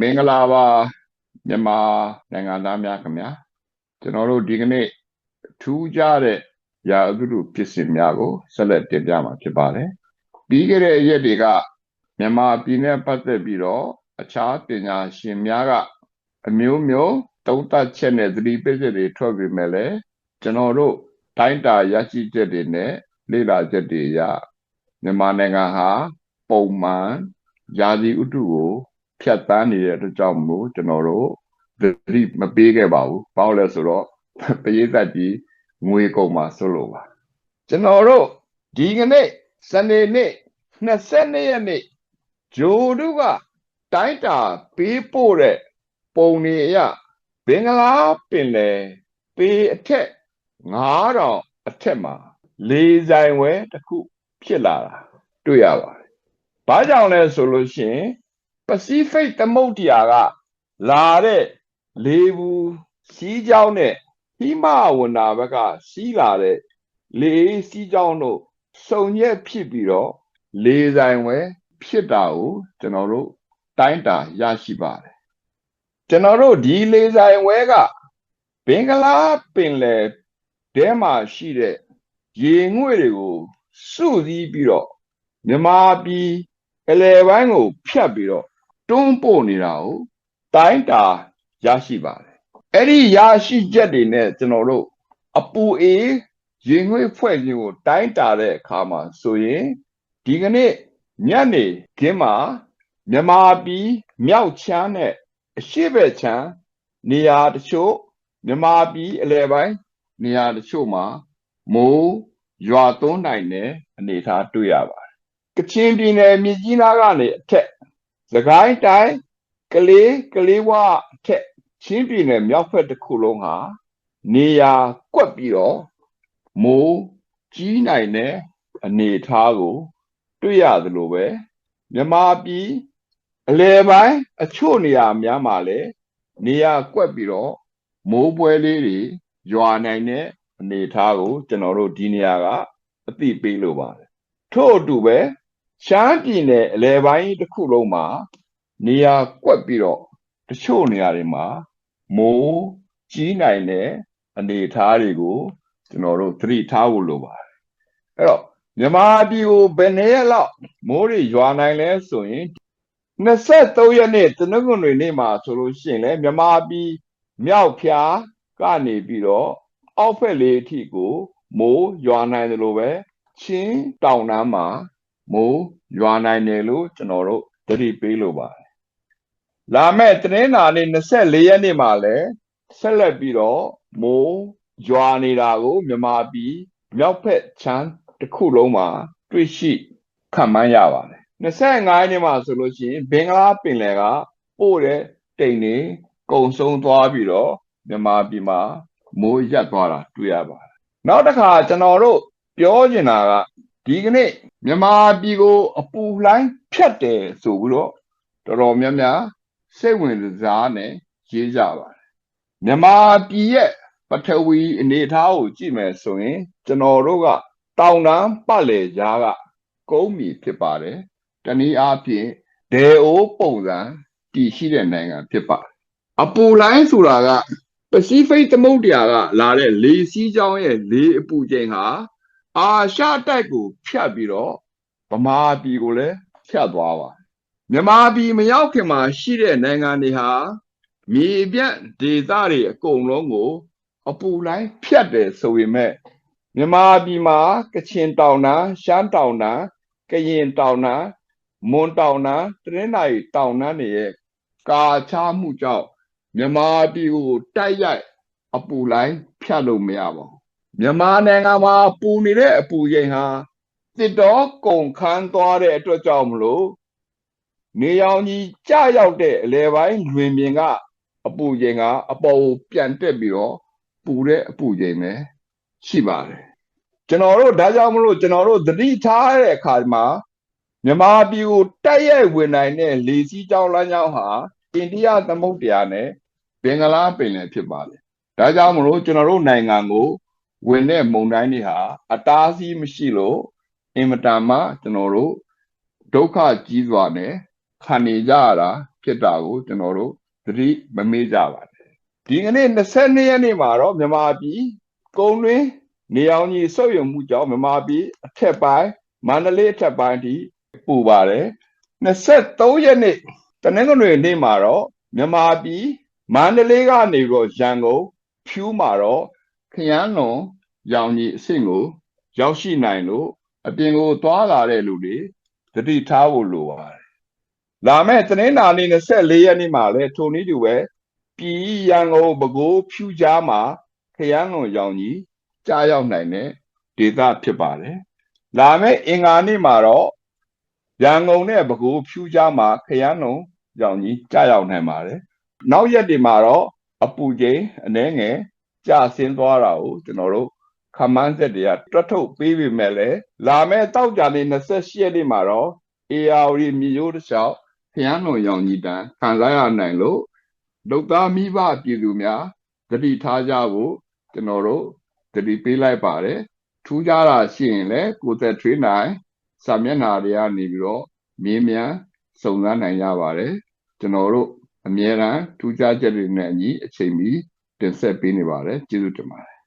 မင်္ဂလာပါမြန်မာနိုင်ငံသားများခင်ဗျာကျွန်တော်တို့ဒီကနေ့ထူးခြားတဲ့ရာအသုဖြစ်စဉ်များကိုဆက်လက်တင်ပြမှာဖြစ်ပါတယ်ပြီးခဲ့တဲ့ရက်တွေကမြန်မာပြည်နဲ့ပတ်သက်ပြီးတော့အခြားပညာရှင်များကအမျိုးမျိုးတုံးတက်ချက်နဲ့သတိပေးချက်တွေထွက်ပြီးမဲ့လည်းကျွန်တော်တို့တိုင်းတာရရှိချက်တွေနဲ့လေ့လာချက်တွေအရမြန်မာနိုင်ငံဟာပုံမှန်ယာစီဥတုကို ဖြတ်တန်းနေတဲ့အတွက်ကြောင့်မို့ကျွန်တော်တို့သတိမပေးခဲ့ပါဘူး။ဘာလို့လဲဆိုတော့ပရိသတ်ကြီးငွေကုန်မှာဆိုလို့ပါ။ကျွန်တော်တို့ဒီကနေ့စနေနေ့22ရက်နေ့ဂျိုတို့ကတိုင်းတာပေးပို့တဲ့ပုံတွေအရဘင်္ဂလားပင်လယ်ပေအထက်9000အထက်မှာလေဆိုင်ဝဲတစ်ခုဖြစ်လာတာတွေ့ရပါတယ်။ဘာကြောင့်လဲဆိုလို့ရှိရင် ပစိဖိတ်သမုဒ္ဒရာကလာတဲ့လေဘူးစီးကြောင်းနဲ့ဟိမဝန္တာဘက်ကစီးလာတဲ့လေစီးကြောင်းတို့စုံရက်ဖြစ်ပြီးတော့လေဆိုင်ဝဲဖြစ်တာကိုကျွန်တော်တို့တိုင်းတာရရှိပါတယ်ကျွန်တော်တို့ဒီလေဆိုင်ဝဲကဘင်္ဂလားပင်လယ်ထဲမှာရှိတဲ့ရေငွေ့တွေကိုစုစည်းပြီးတော့မြမာပြည်အလယ်ပိုင်းကိုဖြတ်ပြီးတော့ တွန်းပို့နေတာကိုတိုင်းတာရရှိပါတယ်အဲ့ဒီရရှိချက်တွေနဲ့ကျွန်တော်တို့အပူအေးရေငွေ့ဖွဲ့ခြင်းကိုတိုင်းတာတဲ့အခါမှာဆိုရင်ဒီကနေ့ညနေခင်းမှာမြမာပြည်မြောက်ချမ်းနဲ့အရှိဘက်ချမ်းနေရာတချို့မြမာပြည်အလယ်ပိုင်းနေရာတချို့မှာမိုးရွာသွန်းနိုင်တဲ့အနေအထားတွေ့ရပါတယ်ကချင်ပြည်နယ်မြစ်ကြီးနားကနေအထက် စကိုင်းတိုင်းကလေးကလေးဝအထက်ချင်းပြည်နယ်မြောက်ဘက်တစ်ခုလုံးဟာနေရာကွက်ပြီးတော့မိုးကြီးနိုင်တဲ့အနေအထားကို တွေ့ရသလိုပဲမြမာပြည်အလဲပိုင်းအချို့နေရာများမှာလည်းနေရာကွက်ပြီးတော့မိုးပွဲလေးတွေရွာနိုင်တဲ့အနေအထားကို ကျွန်တော်တို့ဒီနေရာကအသိပေးလိုပါတယ်ထို့အတူပဲ ရှမ်းပြည်နယ်အလဲပိုင်းတစ်ခုလုံးမှာ နေရာကွက်ပြီးတော့တချို့နေရာတွေမှာမိုးကြီးနိုင်တဲ့အနေအထားတွေကိုကျွန်တော်တို့သတိထားဖို့လိုပါတယ်အဲ့တော့မြန်မာပြည်ကိုဘယ်နှစ်ရက်လောက်မိုးတွေရွာနိုင်လဲဆိုရင်23ရက်နေ့တနင်္ဂနွေနေ့မှာဆိုလို့ရှိရင်လည်းမြန်မာပြည်မြောက်ဖြာကနေပြီးတော့အောက်ဖက်လေးအထိကိုမိုးရွာနိုင်တယ်လို့ပဲချင်းတောင်တန်းမှာ မိုးရွာနိုင်တယ်လို့ကျွန်တော်တို့သတိပေးလိုပါတယ်လာမဲ့တနင်္လာနေ့24ရက်နေ့မှာလည်းဆက်လက်ပြီးတော့မိုးရွာနေတာကိုမြန်မာပြည်မြောက်ဖက်ချမ်းတစ်ခုလုံးမှာတွေ့ရှိခံမှန်းရပါတယ်25ရက်နေ့မှာဆိုလို့ရှိရင်ဘင်္ဂလားပင်လယ်ကပို့တဲ့တိမ်တွေကုံဆုံးသွားပြီးတော့မြန်မာပြည်မှာမိုးရက်သွားတာတွေ့ရပါတယ်နောက်တစ်ခါကျွန်တော်တို့ပြောချင်တာက ဒီကနေ့မြန်မာပြည်ကို အပူလှိုင်းဖြတ်တယ်ဆိုပြီးတော့တော်တော်များများစိတ်ဝင်စားနဲ့ရေးကြပါတယ်မြန်မာပြည်ရဲ့ပထဝီအနေအထားကိုကြည့်မယ်ဆိုရင် ကျွန်တော်တို့ကတောင်တန်းပတ်လေကြားကကုန်းမီဖြစ်ပါတယ်တနည်းအားဖြင့်ဒေအိုးပုံစံတည်ရှိတဲ့နိုင်ငံဖြစ်ပါတယ်အပူလိုင်းဆိုတာကပစိဖိတ်သမုဒ္ဒရာကလာတဲ့လေစီးကြောင်းရဲ့လေအပူချိန်ဟာ အာရှတိုက်ကိုဖြတ်ပြီးတော့ဗမာပြည်ကိုလည်းဖြတ်သွားပါမြန်မာပြည်မရောက်ခင်မှာရှိတဲ့နိုင်ငံတွေဟာမြေပြန့်ဒေသတွေအကုန်လုံးကို အပူလိုင်းဖြတ်တယ်ဆိုပေမဲ့မြန်မာပြည်မှာကချင်တောင်တန်းရှမ်းတောင်တန်းကရင်တောင်တန်းမွန်တောင်တန်းတရင်းနိုင်တောင်တန်းတွေရဲ့ကာချမှုကြောင့်မြန်မာပြည်ကိုတိုက်ရိုက်အပူလိုင်းဖြတ်လို့မရပါဘူး မြန်မာနိုင်ငံမှာပူနေတဲ့အပူချိန်ဟာတစ်တော်ကုန်ခန်းသွားတဲ့အတွက်ကြောင့်မလို့နေရောင်ကြီးကြရောက်တဲ့အလဲပိုင်းလွင်ပြင်ကအပူချိန်ကအပေါ်ကိုပြန်တက်ပြီးတော့ပူတဲ့အပူချိန်ပဲရှိပါတယ်ကျွန်တော်တို့ဒါကြောင့်မလို့ကျွန်တော်တို့သတိထားတဲ့အခါမှာမြန်မာပြည်ကိုတိုက်ရိုက်ဝင်နိုင်တဲ့လေစီးကြောင်းလမ်းကြောင်းဟာအိန္ဒိယသမုဒ္ဒရာနဲ့ဘင်္ဂလားပင်လယ်ဖြစ်ပါတယ်ဒါကြောင့်မလို့ကျွန်တော်တို့နိုင်ငံကို ဝင်တဲ့မုန်တိုင်းတွေဟာအတားအဆီးမရှိလို့အင်မတန်မှကျွန်တော်တို့ဒုက္ခကြီးစွာနဲ့ခံနေကြရတာဖြစ်တာကိုကျွန်တော်တို့သတိမမေ့ကြပါနဲ့ဒီကနေ့22ရက်နေ့မှာတော့မြန်မာပြည်ကုန်းတွင်းနေအောင်ကြီးစုပ်ယုံမှုကြောင့်မြန်မာပြည်အထက်ပိုင်းမန္တလေးအထက်ပိုင်းထိပူပါတယ်23ရက်နေ့တနင်္ဂနွေနေ့မှာတော့မြန်မာပြည်မန္တလေးကနေပြီးတော့ရန်ကုန်ဖြူးမှာတော့ ခရမ်းလွန်ရောင်ကြီးအဆင့်ကို ရောက်ရှိနိုင်လို့အပြင်ကိုသွားလာတဲ့လူတွေသတိထားဖို့လိုပါတယ်။လာမယ့်သတင်းနာနေ့24ရက်နေ့မှာလည်းထိုနည်းတူပဲပြည်ရန်ကုန်ပဲခူးဖြူကြားမှာခရမ်းလွန်ရောင်ကြီးကြားရောက်နိုင်တဲ့ဒေသဖြစ်ပါတယ်။လာမယ့်အင်္ဂါနေ့မှာတော့ရန်ကုန်နဲ့ပဲခူးဖြူကြားမှာခရမ်းလွန်ရောင်ကြီးကြားရောက်နိုင်ပါတယ်။နောက်ရက်တွေမှာတော့အပူချိန်အနည်းငယ် ကျဆင်းသွားတာကိုကျွန်တော်တို့ခမန်းဆက်တွေကတွတ်ထုတ်ပေးပြီမဲ့လေလာမဲ့တောက်ကြနေ28ရက်နေ့မှာတော့ AR မြေရိုးတစ်လျှောက်ဖျန်းလွန်ရောင်ကြီးတန်းခံစားရနိုင်လို့ဒုက္ခမိဘပြည်သူများတတိထားကြဖို့ကျွန်တော်တို့တတိပေးလိုက်ပါတယ်ထူးခြားတာရှိရင်လည်းကိုယ်သက်ထွေးနိုင်စာမျက်နှာတွေကနေပြီးတော့မြင်းမြန်စုံစမ်းနိုင်ကြပါတယ်ကျွန်တော်တို့အမြဲတမ်းထူးခြားချက်တွေနဲ့အညီအချိန်မီ တင်ဆက်ပေးနေပါတယ်ကျေးဇူးတင်ပါတယ်